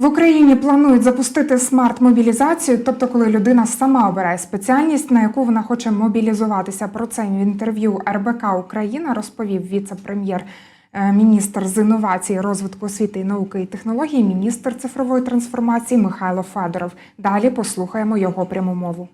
В Україні планують запустити смарт-мобілізацію, тобто коли людина сама обирає спеціальність, на яку вона хоче мобілізуватися. Про це в інтерв'ю РБК Україна розповів віце-прем'єр. е, Міністр з інновацій, розвитку освіти науки і технологій, міністр цифрової трансформації Михайло Федоров. Далі послухаємо його пряму мову.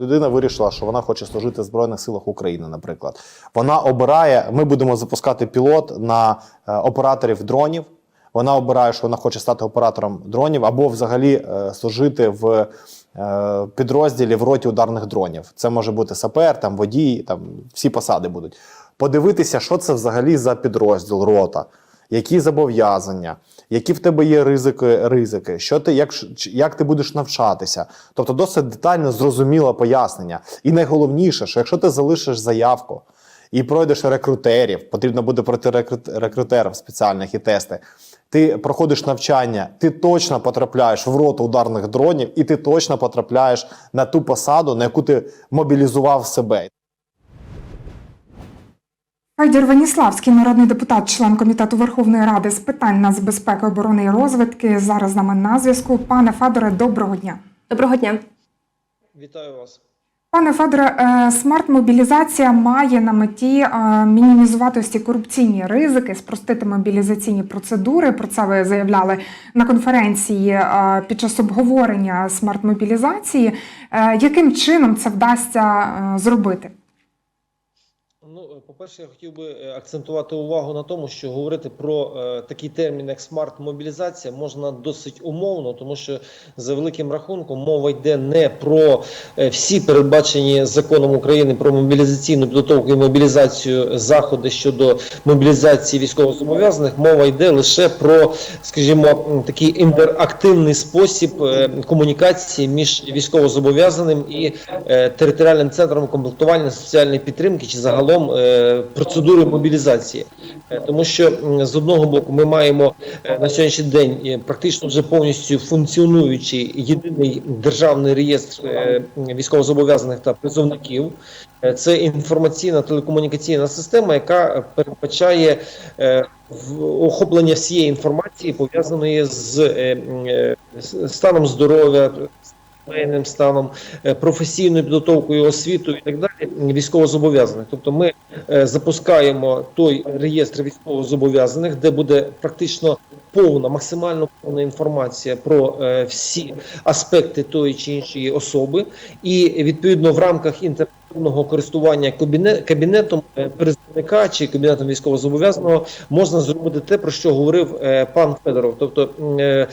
Людина вирішила, що вона хоче служити в Збройних силах України, наприклад. Вона обирає, ми будемо запускати пілот на е, операторів дронів. Вона обирає, що вона хоче стати оператором дронів, або взагалі е, служити в е, підрозділі в роті ударних дронів. Це може бути сапер, там водій, там всі посади будуть. Подивитися, що це взагалі за підрозділ рота, які зобов'язання, які в тебе є ризики, ризики, що ти, як, як ти будеш навчатися. Тобто досить детально зрозуміле пояснення. І найголовніше, що якщо ти залишиш заявку і пройдеш рекрутерів, потрібно буде пройти рекрут- рекрутерів спеціальних і тести. Ти проходиш навчання, ти точно потрапляєш в роту ударних дронів, і ти точно потрапляєш на ту посаду, на яку ти мобілізував себе. Федір Веніславський, народний депутат, член комітету Верховної Ради з питань нацбезпеки, оборони і розвитки. Зараз з нами на зв'язку. Пане Федоре, доброго дня. Доброго дня. Вітаю вас. Пане Федоре, е, смарт-мобілізація має на меті е, мінімізувати ці корупційні ризики, спростити мобілізаційні процедури. Про це ви заявляли на конференції е, під час обговорення смарт-мобілізації. Яким чином це вдасться зробити? По-перше, я хотів би е, акцентувати увагу на тому, що говорити про е, такий термін, як смарт-мобілізація, можна досить умовно, тому що за великим рахунком мова йде не про е, всі передбачені законом України про мобілізаційну підготовку і мобілізацію заходи щодо мобілізації військовозобов'язаних. Мова йде лише про, скажімо, такий інтерактивний спосіб е, комунікації між військовозобов'язаним і е, територіальним центром комплектування соціальної підтримки чи загалом е, процедури мобілізації, Е, тому що з одного боку ми маємо е, на сьогоднішній день е, практично вже повністю функціонуючий єдиний державний реєстр військовозобов'язаних та призовників. Це інформаційна телекомунікаційна система, яка передбачає охоплення всієї інформації пов'язаної з станом здоров'я, станом, професійною підготовкою, освітою і так далі військовозобов'язаних. Тобто ми запускаємо той реєстр військовозобов'язаних, де буде практично повна, максимально повна інформація про е, всі аспекти тої чи іншої особи, і відповідно в рамках інтерактивного користування кабіне- кабінетом е, призовника чи кабінетом військовозобов'язаного можна зробити те, про що говорив е, пан Федоров, тобто е,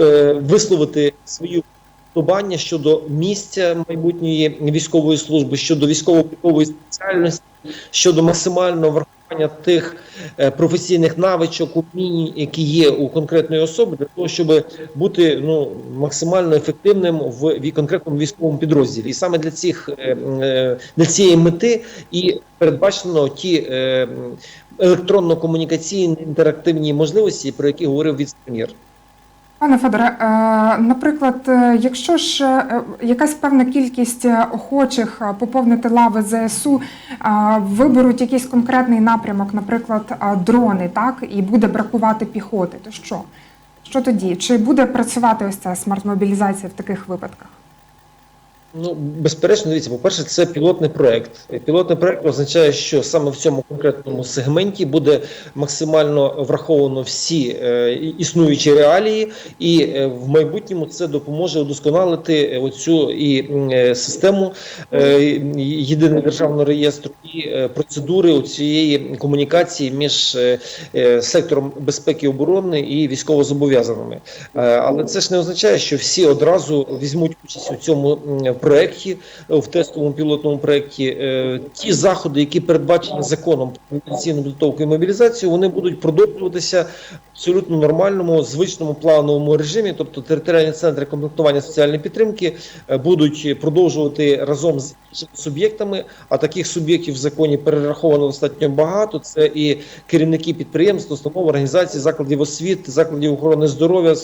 е, висловити свою вподобання щодо місця майбутньої військової служби, щодо військово-облікової спеціальності, щодо максимального врахування тих е, професійних навичок, умінь, які є у конкретної особи, для того, щоб бути ну максимально ефективним в конкретному військовому підрозділі. І саме для цих е, е, для цієї мети і передбачено ті електронно-комунікаційні інтерактивні можливості, про які говорив віце-прем'єр. Пане Федоре, е, наприклад, е, якщо ж е, якась певна кількість охочих поповнити лави ЗСУ виберуть якийсь конкретний напрямок, наприклад, дрони, так, і буде бракувати піхоти, то що? Що тоді? Чи буде працювати ось ця смарт-мобілізація в таких випадках? Ну, безперечно, дивіться, по-перше, це пілотний проект. Пілотний проект означає, що саме в цьому конкретному сегменті буде максимально враховано всі е, існуючі реалії, і е, в майбутньому це допоможе удосконалити оцю і е, систему е, єдиного державного реєстру і е, процедури цієї комунікації між е, е, сектором безпеки і оборони і військовозобов'язаними. Е, Але це ж не означає, що всі одразу візьмуть участь у цьому е, в тестовому пілотному проекті. Е, Ті заходи, які передбачені законом про мобілізацію, вони будуть продовжуватися абсолютно нормальному, звичному плановому режимі. Тобто територіальні центри комплектування соціальної підтримки е, будуть продовжувати разом з суб'єктами. А таких суб'єктів в законі перераховано достатньо багато. Це і керівники підприємств, установ, організацій, закладів освіти, закладів охорони здоров'я,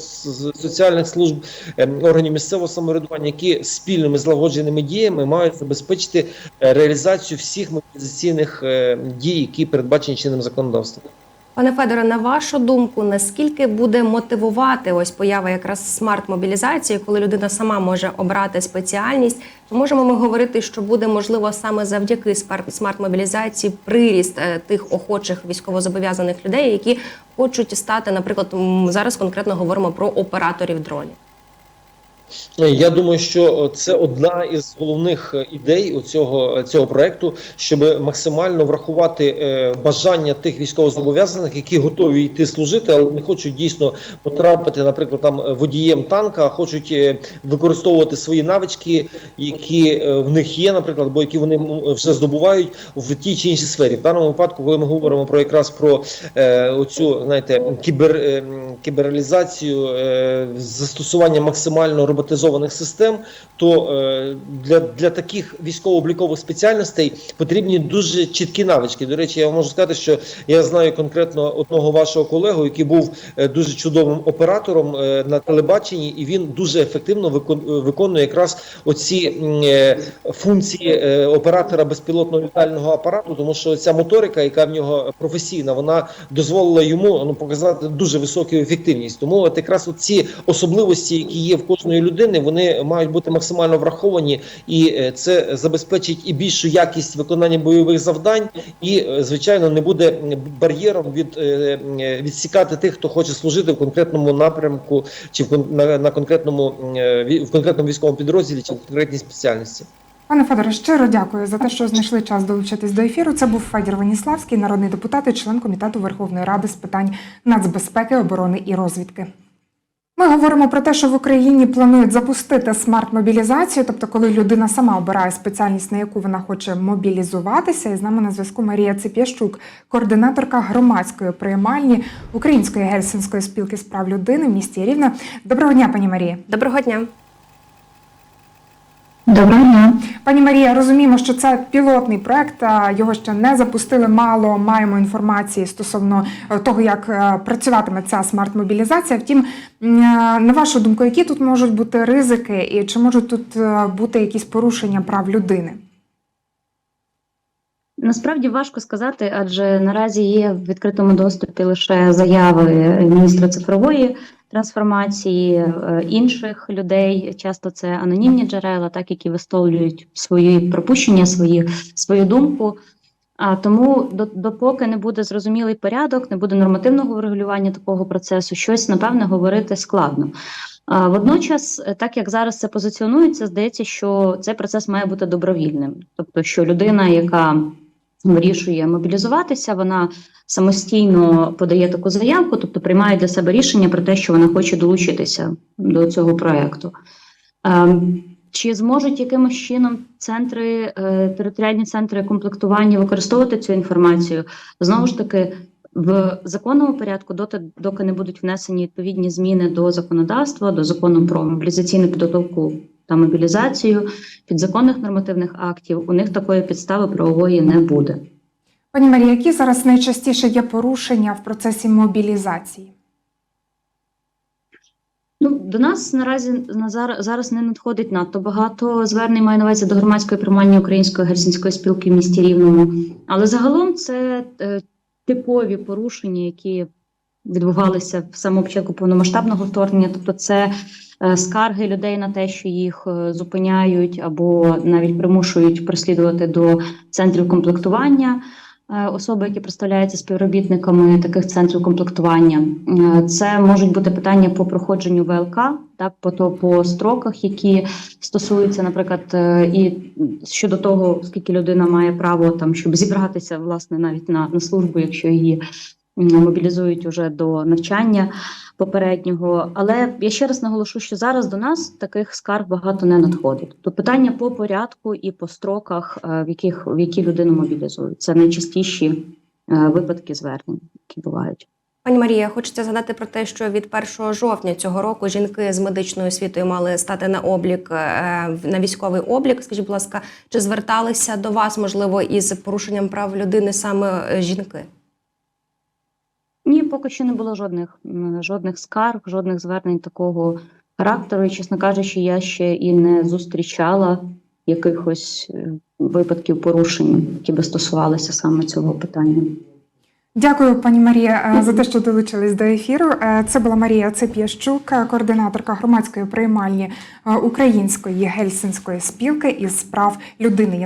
соціальних служб, ем, органів місцевого самоврядування, які спільними злагодженими діями мають забезпечити е, реалізацію всіх мобілізаційних е, дій, які передбачені чинним законодавством. Пане Федоре, на вашу думку, наскільки буде мотивувати ось поява якраз смарт-мобілізації, коли людина сама може обрати спеціальність? Чи можемо ми говорити, що буде можливо саме завдяки смарт-мобілізації приріст е, тих охочих військовозобов'язаних людей, які хочуть стати, наприклад, зараз конкретно говоримо про операторів дронів? Я думаю, що це одна із головних е, ідей цього, цього проекту, щоб максимально врахувати е, бажання тих військовозобов'язаних, які готові йти служити, але не хочуть дійсно потрапити, наприклад, там е, водієм танка, а хочуть е, використовувати свої навички, які е, в них є, наприклад, або які вони вже здобувають в тій чи іншій сфері. В даному випадку, коли ми говоримо про якраз про е, оцю знаєте, кібер, е, кібералізацію, е, застосування максимально роботизованих систем, то е, для, для таких військово-облікових спеціальностей потрібні дуже чіткі навички. До речі, я можу сказати, що я знаю конкретно одного вашого колегу, який був е, дуже чудовим оператором е, на телебаченні, і він дуже ефективно викон- виконує якраз оці функції оператора безпілотного літального апарату, тому що ця моторика, яка в нього професійна, вона дозволила йому ну показати дуже високу ефективність. Тому от якраз ці особливості, які є в кожної людини, вони мають бути максимально враховані, і е, це забезпечить і більшу якість виконання бойових завдань, і е, звичайно не буде бар'єром від е, відсікати тих, хто хоче служити в конкретному напрямку, чи в на, конкретному в конкретному військовому підрозділі, чи в конкретній спеціальності. Пане Федоре, щиро дякую за те, що знайшли час долучитись до ефіру. Це був Федір Веніславський, народний депутат і член комітету Верховної Ради з питань нацбезпеки, оборони і розвідки. Ми говоримо про те, що в Україні планують запустити смарт-мобілізацію, тобто, коли людина сама обирає спеціальність, на яку вона хоче мобілізуватися. І з нами на зв'язку Марія Цип'ящук, координаторка громадської приймальні Української гельсінської спілки з прав людини в місті Рівне. Доброго дня, пані Марія. Доброго дня. Доброго пані Марія. Розуміємо, що це пілотний проект. Його ще не запустили. Мало маємо інформації стосовно е, того, як е, працюватиме ця смарт-мобілізація. Втім, е, на вашу думку, які тут можуть бути ризики, і чи можуть тут бути якісь порушення прав людини? Насправді важко сказати, адже наразі є в відкритому доступі лише заяви міністра цифрової трансформації е, інших людей. Часто це анонімні джерела, так які висловлюють свої пропущення, свої свою думку. А тому до- допоки не буде зрозумілий порядок, не буде нормативного врегулювання такого процесу, щось напевне говорити складно. А водночас, е, так як зараз це позиціонується, здається, що цей процес має бути добровільним, тобто, що людина, яка вирішує мобілізуватися, вона самостійно подає таку заявку, тобто приймає для себе рішення про те, що вона хоче долучитися до цього проекту. Ем, Чи зможуть якимось чином центри, е, територіальні центри комплектування використовувати цю інформацію? Знову ж таки, в законному порядку, доти, доки не будуть внесені відповідні зміни до законодавства, до закону про мобілізаційну підготовку та мобілізацію, підзаконних нормативних актів, у них такої підстави правової не буде. Пані Марія, які зараз найчастіше є порушення в процесі мобілізації? Ну, до нас наразі на зараз, зараз не надходить надто багато звернень маю на увазі до громадської приймальні Української гельсінської спілки в місті Рівному. Але загалом це е, типові порушення, які відбувалися в самому початку повномасштабного вторгнення. Тобто, це е, скарги людей на те, що їх е, зупиняють або навіть примушують переслідувати до центрів комплектування. е, Особи, які представляються співробітниками таких центрів комплектування, це можуть бути питання по проходженню ВЛК, так по то по строках, які стосуються, наприклад, і щодо того, скільки людина має право там, щоб зібратися власне навіть на, на службу, якщо її мобілізують уже до навчання попереднього. Але я ще раз наголошу, що зараз до нас таких скарг багато не надходить. Тобто питання по порядку і по строках, е, в яких в які людину мобілізують. Це найчастіші е, випадки звернень, які бувають. Пані Марія, хочеться згадати про те, що від 1 жовтня цього року жінки з медичною освітою мали стати на облік е, на військовий облік. Скажіть, будь ласка, чи зверталися до вас, можливо, із порушенням прав людини саме жінки? Ні, поки що не було жодних жодних скарг, жодних звернень такого характеру. І, чесно кажучи, я ще і не зустрічала якихось е, випадків порушень, які би стосувалися саме цього питання. Дякую, пані Марія, е, за те, що долучились до ефіру. Е, Це була Марія Цеп'ящук, координаторка громадської приймальні української гельсінської спілки із прав людини.